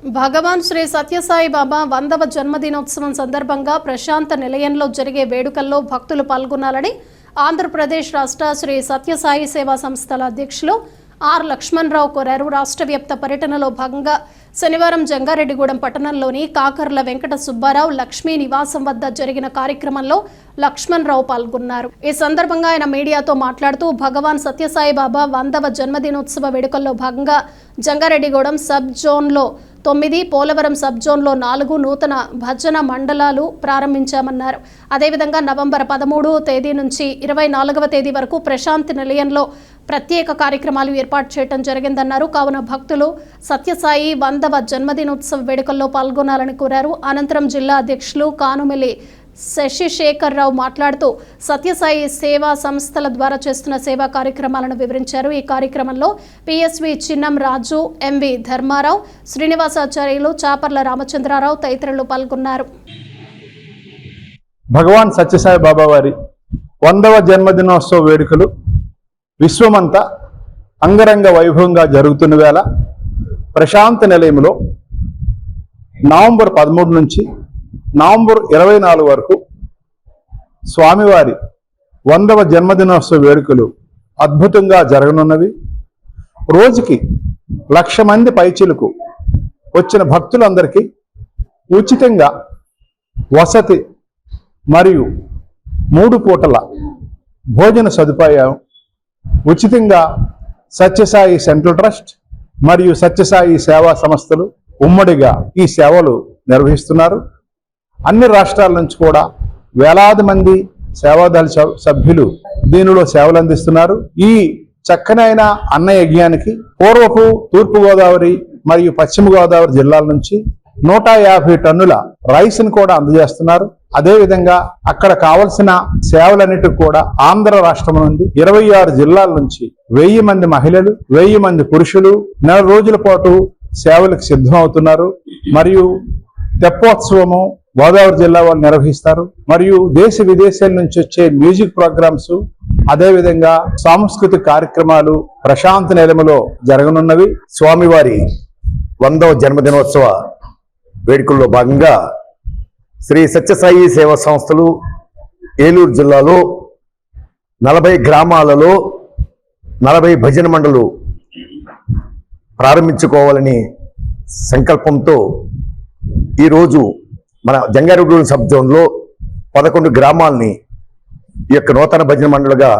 భగవాన్ శ్రీ సత్యసాయి బాబా వందవ జన్మదినోత్సవం సందర్భంగా ప్రశాంత నిలయంలో జరిగే వేడుకల్లో భక్తులు పాల్గొనాలని ఆంధ్రప్రదేశ్ రాష్ట్ర శ్రీ సత్యసాయి సేవా సంస్థల అధ్యక్షులు ఆర్ లక్ష్మణరావు కోరారు. రాష్ట్ర వ్యాప్త పర్యటనలో భాగంగా శనివారం జంగారెడ్డిగూడెం పట్టణంలోని కాకర్ల వెంకట సుబ్బారావు లక్ష్మీ నివాసం వద్ద జరిగిన కార్యక్రమంలో లక్ష్మణ్ రావు పాల్గొన్నారు. ఈ సందర్భంగా ఆయన మీడియాతో మాట్లాడుతూ భగవాన్ సత్యసాయి బాబా వందవ జన్మదినోత్సవ వేడుకల్లో భాగంగా జంగారెడ్డిగూడెం సబ్ జోన్లో తొమ్మిది పోలవరం సబ్ జోన్లో నాలుగు నూతన భజన మండలాలు ప్రారంభించామన్నారు. అదేవిధంగా నవంబర్ పదమూడు తేదీ నుంచి ఇరవై నాలుగవ తేదీ వరకు ప్రశాంతి నిలయంలో ప్రత్యేక కార్యక్రమాలు ఏర్పాటు చేయడం జరిగిందన్నారు. కావున భక్తులు సత్యసాయి వందవ జన్మదినోత్సవ వేడుకల్లో పాల్గొనాలని కోరారు. అనంతరం జిల్లా అధ్యక్షులు కానుమిలి శశిశేఖర్ రావు మాట్లాడుతూ సత్యసాయి సేవా సంస్థల ద్వారా చేస్తున్న సేవా కార్యక్రమాలను వివరించారు. ఈ కార్యక్రమంలో పిఎస్వి చిన్నం రాజు ఎంవి ధర్మారావు శ్రీనివాసాచార్యులు చాపర్ల రామచంద్రారావు తదితరులు పాల్గొన్నారు. భగవాన్ సత్యసాయి బాబా వారి వందవ జన్మదినోత్సవ వేడుకలు విశ్వమంతా అంగరంగ వైభవంగా జరుగుతున్న వేళ ప్రశాంత నిలయంలో నవంబర్ పదమూడు నుంచి నవంబర్ ఇరవై నాలుగు వరకు స్వామివారి వందవ జన్మదినోత్సవ వేడుకలు అద్భుతంగా జరగనున్నవి. రోజుకి లక్ష మంది పైచిలకు వచ్చిన భక్తులందరికీ ఉచితంగా వసతి మరియు మూడు పూటల భోజన సదుపాయం ఉచితంగా సత్యసాయి సెంట్రల్ ట్రస్ట్ మరియు సత్యసాయి సేవా సంస్థలు ఉమ్మడిగా ఈ సేవలు నిర్వహిస్తున్నారు. అన్ని రాష్ట్రాల నుంచి కూడా వేలాది మంది సేవాదళ సభ్యులు దీనిలో సేవలు అందిస్తున్నారు. ఈ చక్కనైన అన్న యజ్ఞానికి పూర్వపు తూర్పుగోదావరి మరియు పశ్చిమ గోదావరి జిల్లాల నుంచి నూట యాభై టన్నుల రైస్ని కూడా అందజేస్తున్నారు. అదేవిధంగా అక్కడ కావలసిన సేవలన్నిటికి కూడా ఆంధ్ర రాష్ట్రం నుండి ఇరవై ఆరు జిల్లాల నుంచి వెయ్యి మంది మహిళలు వెయ్యి మంది పురుషులు నెల రోజుల పాటు సేవలకు సిద్ధమవుతున్నారు. మరియు తెప్పోత్సవము గోదావరి జిల్లా వాళ్ళు నిర్వహిస్తారు. మరియు దేశ విదేశాల నుంచి వచ్చే మ్యూజిక్ ప్రోగ్రామ్స్ అదేవిధంగా సాంస్కృతిక కార్యక్రమాలు ప్రశాంత నిలమలో జరగనున్నవి. స్వామివారి వందవ జన్మదినోత్సవ వేడుకల్లో భాగంగా శ్రీ సత్యసాయి సేవా సంస్థలు ఏలూరు జిల్లాలో నలభై గ్రామాలలో నలభై భజన మండలు ప్రారంభించుకోవాలని సంకల్పంతో ఈరోజు మన జంగారెడ్డి సబ్ జోన్లో పదకొండు గ్రామాలని ఈ యొక్క నూతన భజన మండలిగా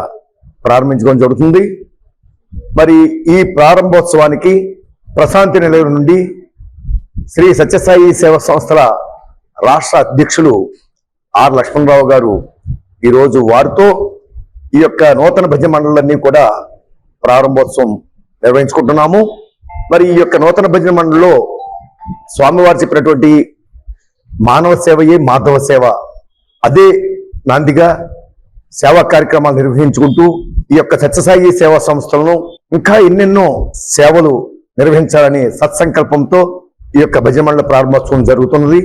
ప్రారంభించుకోవడం జరుగుతుంది. మరి ఈ ప్రారంభోత్సవానికి ప్రశాంతి నిలయం నుండి శ్రీ సత్యసాయి సేవా సంస్థల రాష్ట్ర అధ్యక్షులు ఆర్ లక్ష్మణరావు గారు ఈరోజు వారితో ఈ యొక్క నూతన భజన మండలన్నీ కూడా ప్రారంభోత్సవం నిర్వహించుకుంటున్నాము. మరి ఈ యొక్క నూతన భజన మండలిలో స్వామివారు చెప్పినటువంటి మానవ సేవయే మాధవ సేవ. అదే నాందిగా సేవా కార్యక్రమాలు నిర్వహించుకుంటూ ఈ యొక్క సత్యసాయి సేవా సంస్థలను ఇంకా ఎన్నెన్నో సేవలు నిర్వహించాలని సత్సంకల్పంతో ఈ యొక్క భజమండల ప్రారంభోత్సవం జరుగుతున్నది.